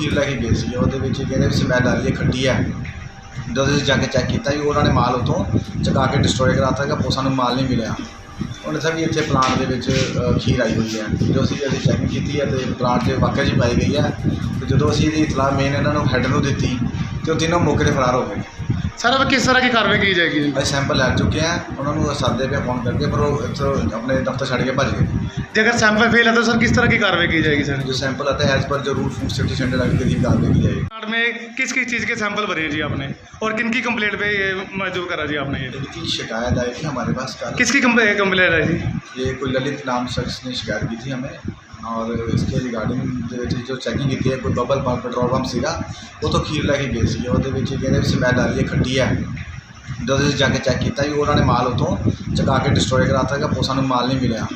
ਖੀਰ ਲੈ ਕੇ ਗਏ ਸੀ ਉਹਦੇ ਵਿੱਚ ਕਹਿੰਦੇ ਵੀ ਸਮੈਲ ਆ ਰਹੀ ਹੈ ਖੱਟੀ ਹੈ। ਜਦੋਂ ਅਸੀਂ ਜਾ ਕੇ ਚੈੱਕ ਕੀਤਾ ਜੀ, ਉਹਨਾਂ ਨੇ ਮਾਲ ਉਤੋਂ ਚਕਾ ਕੇ ਡਿਸਟਰੋਏ ਕਰਾਤਾ ਕਿ ਆਪਾਂ ਸਾਨੂੰ ਮਾਲ ਨਹੀਂ ਮਿਲਿਆ। ਉਹਨੇ ਸਭ ਵੀ ਇੱਥੇ ਪਲਾਂਟ ਦੇ ਵਿੱਚ ਖੀਰ ਆਈ ਹੋਈ ਹੈ। ਜਦੋਂ ਅਸੀਂ ਅਸੀਂ ਚੈਕਿੰਗ ਕੀਤੀ ਹੈ ਤੇ ਪਲਾਂਟ 'ਚ ਵਾਕਿਆ ਜੀ ਪਾਈ ਗਈ ਹੈ, ਤੇ ਜਦੋਂ ਅਸੀਂ ਇਹਦੀ ਇਤਲਾਹ ਮੇਨ ਇਹਨਾਂ ਨੂੰ ਹੈੱਡ ਨੂੰ ਦਿੱਤੀ, ਤੇ ਉਹ ਤਿੰਨੋਂ ਮੌਕੇ 'ਤੇ ਫਰਾਰ ਹੋ ਗਏ। ਸਰ अब किस तरह की कार्रवाई की जाएगी ਅਸੀਂ ਸੈਂਪਲ ਲੈ ਚੁੱਕੇ ਆ ਉਹਨਾਂ ਨੂੰ ਸਾਦੇ ਪਿਆ ਫੋਨ ਕਰਕੇ ਪਰ ਉਹ ਇੱਥੋਂ ਆਪਣੇ ਦਫ਼ਤਰ ਛੱਡ ਕੇ ਭੱਜ ਗਏ जे अगर सैंपल फेल है तो सर किस तरह की कार्रवाई की जाएगी सर जो सैंपल आता है एज पर जो rule food safety standard act के लिए कार्रवाई की जाएगी कार्ड में किस किस चीज़ के सैंपल भरे हैं जी आपने और किन की कंप्लेंट पे ये मंजूर करा जी आपने ये इनकी शिकायत आई थी हमारे पास कल किसकी कंप्लेंट है जी ये कोई ललित नाम शख्स ने शिकायत की थी हमें ਔਰ ਇਸਕੇ ਰਿਗਾਰਡਿੰਗ ਦੇ ਵਿੱਚ ਜੋ ਚੈਕਿੰਗ ਕੀਤੀ ਹੈ, ਕੋਈ ਬਬਲ ਪੰਪ ਪੈਟਰੋਲ ਪੰਪ ਸੀਗਾ, ਉਹ ਤੋਂ ਖੀਰ ਲੈ ਕੇ ਗਏ ਸੀ ਉਹਦੇ ਵਿੱਚ ਕਹਿੰਦੇ ਸਮੈਲ ਆ ਰਹੀ ਹੈ ਖੱਟੀ ਹੈ। ਜਦੋਂ ਅਸੀਂ ਜਾ ਕੇ ਚੈੱਕ ਕੀਤਾ ਜੀ, ਉਹਨਾਂ ਨੇ ਮਾਲ ਉਤੋਂ ਚਕਾ ਕੇ ਡਿਸਟਰੋਏ ਕਰਾਤਾ ਕਿ ਪੋ ਸਾਨੂੰ ਮਾਲ ਨਹੀਂ ਮਿਲਿਆ।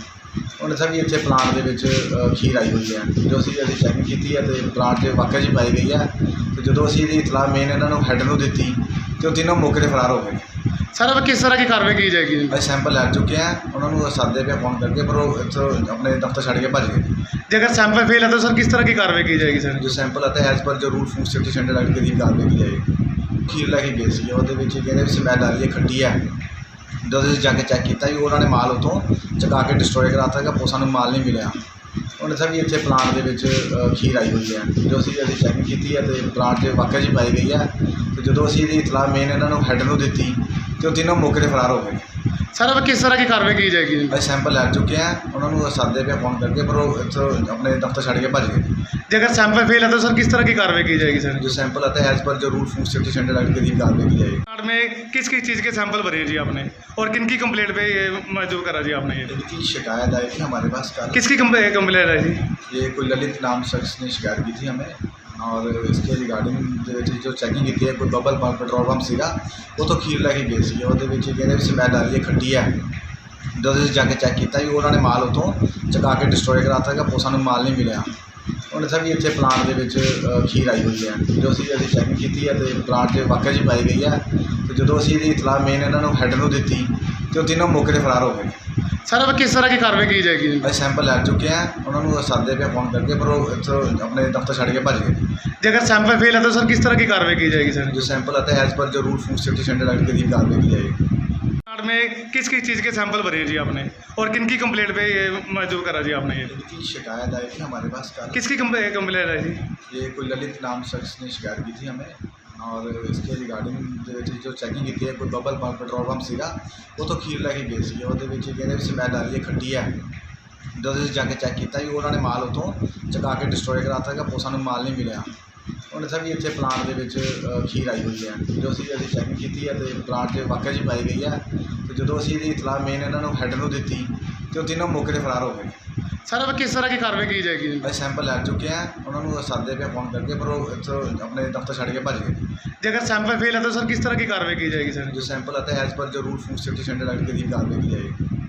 ਉਹਨੇ ਸਭ ਇੱਥੇ ਪਲਾਂਟ ਦੇ ਵਿੱਚ ਖੀਰ ਆਈ ਹੋਈ ਹੈ। ਜੋ ਅਸੀਂ ਅਸੀਂ ਚੈੱਕ ਕੀਤੀ ਹੈ ਤੇ ਪਲਾਂਟ ਦੇ ਵਾਕਿਆ ਜੀ ਪਾਈ ਗਈ ਹੈ। ਤੇ ਜਦੋਂ ਅਸੀਂ ਇਹਦੀ ਇਤਲਾਹ ਮੇਨ ਇਹਨਾਂ ਨੂੰ ਹੈੱਡ ਨੂੰ ਦਿੱਤੀ ਤੇ ਉਹ ਤਿੰਨੋਂ ਮੌਕੇ 'ਤੇ ਫਰਾਰ ਹੋ ਗਏ सर अब किस तरह की कार्रवाई की जाएगी ਅਸੀਂ ਸੈਂਪਲ ਲੈ ਚੁੱਕੇ ਆ ਉਹਨਾਂ ਨੂੰ ਸਾਦੇ ਪਿਆ ਫੋਨ ਕਰਕੇ ਪਰ ਉਹ ਇੱਥੋਂ ਆਪਣੇ ਦਫ਼ਤਰ ਛੱਡ ਕੇ ਭੱਜ ਗਏ जे अगर सैंपल फेल है तो सर किस तरह की कार्रवाई की जाएगी सर जो सैंपल आता है एज पर जो rule food safety standard act के लिए कार्रवाई की जाएगी ਖੀਰ ਲੈ ਕੇ ਗਏ ਸੀ ਉਹਦੇ ਵਿੱਚ ਕਹਿੰਦੇ ਵੀ ਸਮੈਲ ਆ ਰਹੀ ਹੈ ਖੱਟੀ ਹੈ ਜਦੋਂ ਅਸੀਂ ਜਾ ਕੇ ਚੈੱਕ ਕੀਤਾ ਜੀ ਉਹਨਾਂ ਨੇ ਮਾਲ ਉਤੋਂ ਚੁਕਾ ਕੇ ਡਿਸਟਰੋਏ ਕਰਾਤਾ ਕਿ ਆਪਾਂ ਸਾਨੂੰ ਮਾਲ ਨਹੀਂ ਮਿਲਿਆ ਉਹਨੇ ਸਭ ਵੀ ਇੱਥੇ ਪਲਾਂਟ ਦੇ ਵਿੱਚ ਅ, ਖੀਰ ਆਈ ਹੋਈ ਹੈ। ਜੋ ਅਸੀਂ ਅਸੀਂ ਚੈਕਿੰਗ ਕੀਤੀ ਹੈ ਤੇ ਪਲਾਂਟ 'ਚ ਵਾਕਿਆ ਜੀ ਪਾਈ ਗਈ ਹੈ ਤੇ ਜਦੋਂ ਅਸੀਂ ਇਹਦੀ ਇਤਲਾਹ ਮੇਨ ਇਹਨਾਂ ਨੂੰ ਹੈੱਡ ਨੂੰ ਦਿੱਤੀ ਤੇ ਉਹ ਤਿੰਨੋਂ ਮੌਕੇ 'ਤੇ ਫਰਾਰ ਹੋ ਗਏ। सर अब किस तरह की कार्रवाई की जाएगी ਅਸੀਂ ਸੈਂਪਲ ਲੈ ਚੁੱਕੇ ਆ ਉਹਨਾਂ ਨੂੰ ਸਾਦੇ ਪਿਆ ਫੋਨ ਕਰਕੇ ਪਰ ਉਹ ਇੱਥੋਂ ਆਪਣੇ ਦਫ਼ਤਰ ਛੱਡ ਕੇ ਭੱਜ ਗਏ जे अगर सैंपल फेल है तो सर किस तरह की कार्रवाई की जाएगी सर जो सैंपल आता है एज पर जो rule food safety standard act के लिए कार्रवाई की जाएगी कार्ड में किस किस चीज़ के सैंपल भरे हैं जी आपने और किन की कंप्लेंट पे ये मंजूर करा जी आपने ये इनकी शिकायत आई थी हमारे पास कल किसकी कंप्लेंट है जी ये कोई ललित नाम शख्स ने शिकायत की थी हमें और इसके रिगार्डिंग जो चैकिंग की है कोई बबल पंप पेट्रोल पंप ਸੀਗਾ ਉਹ ਤੋਂ ਖੀਰ ਲੈ ਕੇ ਗਏ ਸੀ ਉਹਦੇ ਵਿੱਚ ਕਹਿੰਦੇ ਵੀ ਸਮੈਲ ਆ ਰਹੀ ਹੈ ਖੱਟੀ ਹੈ ਜਦੋਂ ਅਸੀਂ ਜਾ ਕੇ ਚੈੱਕ ਕੀਤਾ ਜੀ ਉਹਨਾਂ ਨੇ ਮਾਲ ਉਤੋਂ ਚੁਕਾ ਕੇ ਡਿਸਟਰੋਏ ਕਰਾਤਾ ਕਿ ਆਪਾਂ ਸਾਨੂੰ ਮਾਲ ਨਹੀਂ ਮਿਲਿਆ ਉਹਨੇ ਸਭ ਵੀ ਇੱਥੇ ਪਲਾਂਟ ਦੇ ਵਿੱਚ ਅ, ਖੀਰ ਆਈ ਹੋਈ ਹੈ ਜੋ ਅਸੀਂ ਅਸੀਂ ਚੈਕਿੰਗ ਕੀਤੀ ਹੈ ਤੇ ਪਲਾਂਟ 'ਚ ਵਾਕਿਆ ਜੀ ਪਾਈ ਗਈ ਹੈ ਤੇ ਜਦੋਂ ਅਸੀਂ ਇਹਦੀ ਇਤਲਾਹ ਮੇਨ ਇਹਨਾਂ ਨੂੰ ਹੈੱਡ ਨੂੰ ਦਿੱਤੀ ਤੇ ਉਹ ਤਿੰਨੋਂ ਮੌਕੇ 'ਤੇ ਫਰਾਰ ਹੋ ਗਏ सर अब किस तरह की कार्रवाई की जाएगी ਅਸੀਂ ਸੈਂਪਲ ਲੈ ਚੁੱਕੇ ਆ ਉਹਨਾਂ ਨੂੰ ਸਾਦੇ ਪਿਆ ਫੋਨ ਕਰਕੇ ਪਰ ਉਹ ਇੱਥੋਂ ਆਪਣੇ ਦਫ਼ਤਰ ਛੱਡ ਕੇ ਭੱਜ ਗਏ जे अगर सैंपल फेल है तो सर किस तरह की कार्रवाई की जाएगी सर जो सैंपल आता है एज पर जो rule food safety standard act के लिए कार्रवाई की जाएगी कार्ड में किस किस चीज़ के सैंपल भरे हैं जी आपने और किन की कंप्लेंट पे ये मंजूर करा जी आपने ये इनकी शिकायत आई थी हमारे पास कल किसकी कंप्लेंट है जी ये कोई ललित नाम शख्स ने शिकायत की थी हमें और इसके रिगार्डिंग जो चैकिंग की है कोई बबल पंप पेट्रोल पंप ਸੀਗਾ ਉਹ ਤੋਂ ਖੀਰ ਲੈ ਕੇ ਗਏ ਸੀ ਉਹਦੇ ਵਿੱਚ ਕਹਿੰਦੇ ਵੀ ਸਮੈਲ ਆ ਰਹੀ ਹੈ ਖੱਟੀ ਹੈ ਜਦੋਂ ਅਸੀਂ ਜਾ ਕੇ ਚੈੱਕ ਕੀਤਾ ਜੀ ਉਹਨਾਂ ਨੇ ਮਾਲ ਉਤੋਂ ਚੁਕਾ ਕੇ ਡਿਸਟਰੋਏ ਕਰਾਤਾ ਕਿ ਆਪਾਂ ਸਾਨੂੰ ਮਾਲ ਨਹੀਂ ਮਿਲਿਆ ਉਹਨੇ ਸਭ ਵੀ ਇੱਥੇ ਪਲਾਂਟ ਦੇ ਵਿੱਚ ਅ, ਖੀਰ ਆਈ ਹੋਈ ਹੈ ਜੋ ਅਸੀਂ ਅਸੀਂ ਚੈਕਿੰਗ ਕੀਤੀ ਹੈ ਤੇ ਪਲਾਂਟ 'ਚ ਵਾਕਿਆ ਜੀ ਪਾਈ ਗਈ ਹੈ ਤੇ ਜਦੋਂ ਅਸੀਂ ਇਹਦੀ ਇਤਲਾਹ ਮੇਨ ਇਹਨਾਂ ਨੂੰ ਹੈੱਡ ਨੂੰ ਦਿੱਤੀ ਤੇ ਉਹ ਤਿੰਨੋਂ ਮੌਕੇ 'ਤੇ ਫਰਾਰ ਹੋ ਗਏ सर अब किस तरह की कार्रवाई की जाएगी ਅਸੀਂ ਸੈਂਪਲ ਲੈ ਚੁੱਕੇ ਆ ਉਹਨਾਂ ਨੂੰ ਸਾਦੇ ਪਿਆ ਫੋਨ ਕਰਕੇ ਪਰ ਉਹ ਇੱਥੋਂ ਆਪਣੇ ਦਫ਼ਤਰ ਛੱਡ ਕੇ ਭੱਜ ਗਏ जे अगर सैंपल फेल है तो सर किस तरह की कार्रवाई की जाएगी सर जो सैंपल आता है एज पर जो rule food safety standard act के लिए कार्रवाई की जाएगी